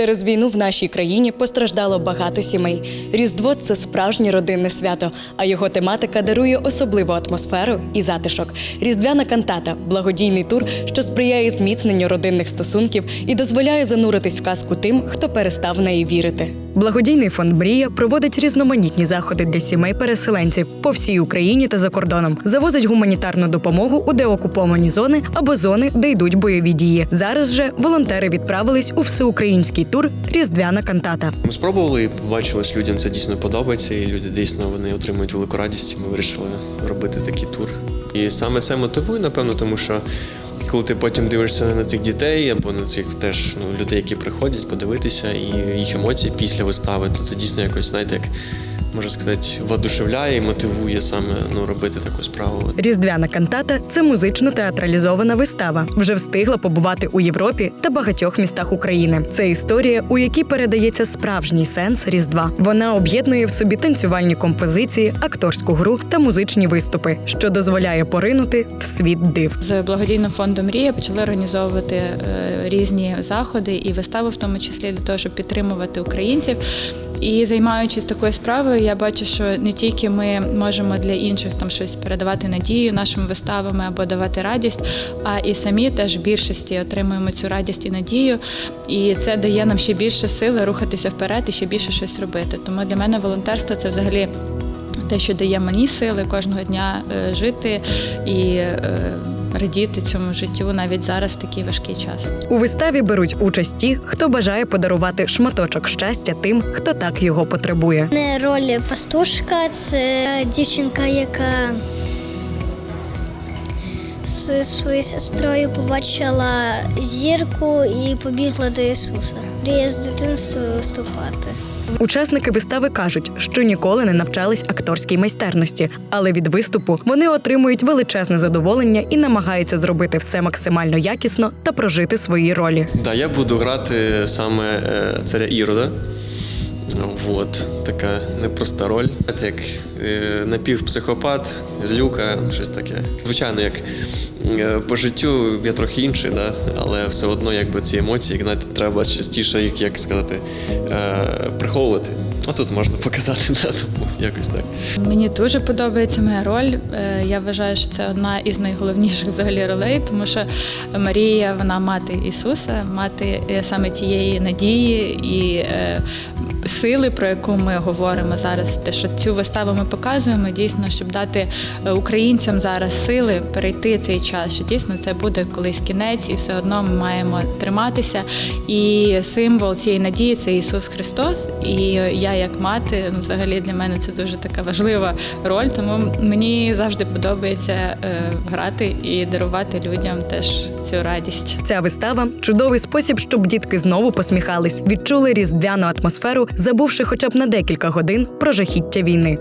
Через війну в нашій країні постраждало багато сімей. Різдво це справжнє родинне свято, а його тематика дарує особливу атмосферу і затишок. Різдвяна кантата благодійний тур, що сприяє зміцненню родинних стосунків і дозволяє зануритись в казку тим, хто перестав в неї вірити. Благодійний фонд Мрія проводить різноманітні заходи для сімей переселенців по всій Україні та за кордоном. Завозить гуманітарну допомогу у деокуповані зони або зони, де йдуть бойові дії. Зараз же волонтери відправились у всеукраїнський тур Різдвяна кантата. Ми спробували і побачили, що людям це дійсно подобається, і люди дійсно вони отримують велику радість. Ми вирішили робити такий тур. І саме це мотивує, напевно, тому що коли ти потім дивишся на цих дітей або на цих теж ну, людей, які приходять подивитися, і їх емоції після вистави, то це дійсно якось, знаєте, як можна сказати, воодушевляє і мотивує саме ну, робити таку справу. Різдвяна кантата це музично театралізована вистава. Вже встигла побувати у Європі та багатьох містах України. Це історія, у якій передається справжній сенс Різдва. Вона об'єднує в собі танцювальні композиції, акторську гру та музичні виступи, що дозволяє поринути в світ див. З благодійним фондом Мрія почали організовувати е, різні заходи і вистави, в тому числі для того, щоб підтримувати українців. І займаючись такою справою, я бачу, що не тільки ми можемо для інших там щось передавати надію нашими виставами або давати радість, а і самі теж в більшості отримуємо цю радість і надію. І це дає нам ще більше сили рухатися вперед і ще більше щось робити. Тому для мене волонтерство це взагалі те, що дає мені сили кожного дня е, жити і е, радіти цьому життю навіть зараз в такий важкий час. У виставі беруть участь ті, хто бажає подарувати шматочок щастя тим, хто так його потребує. Не роль пастушка, це дівчинка, яка з своєю сестрою побачила зірку і побігла до Ісуса. Мріє з дитинства виступати. Учасники вистави кажуть, що ніколи не навчались акторській майстерності, але від виступу вони отримують величезне задоволення і намагаються зробити все максимально якісно та прожити свої ролі. Да, я буду грати саме е, царя Ірода. Вот, така непроста роль. Це Як е, напівпсихопат, злюка, щось таке. Звичайно, як е, по життю я трохи інший, да? але все одно якби ці емоції знаєте, треба частіше їх, як сказати, е, приховувати. А тут можна показати, да, тому якось так. Мені дуже подобається моя роль. Е, Я вважаю, що це одна із найголовніших взагалі ролей, тому що Марія вона мати Ісуса, мати е, саме тієї надії і е, сили, про яку ми говоримо зараз. Те, що цю виставу ми показуємо, дійсно, щоб дати українцям зараз сили перейти цей час, що дійсно це буде колись кінець, і все одно ми маємо триматися. І символ цієї надії це Ісус Христос. І я, як мати, ну взагалі для мене це дуже така важлива роль. Тому мені завжди подобається е, грати і дарувати людям теж цю радість. Ця вистава чудовий спосіб, щоб дітки знову посміхались, відчули різдвяну атмосферу, забувши хоча б на декілька годин про жахіття війни.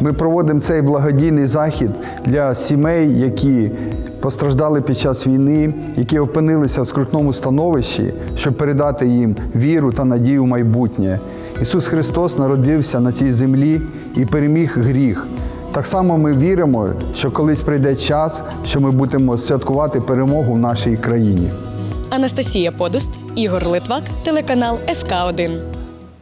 Ми проводимо цей благодійний захід для сімей, які постраждали під час війни, які опинилися в скрутному становищі, щоб передати їм віру та надію в майбутнє. Ісус Христос народився на цій землі і переміг гріх. Так само ми віримо, що колись прийде час, що ми будемо святкувати перемогу в нашій країні. Анастасія Подуст, Ігор Литвак, телеканал СК 1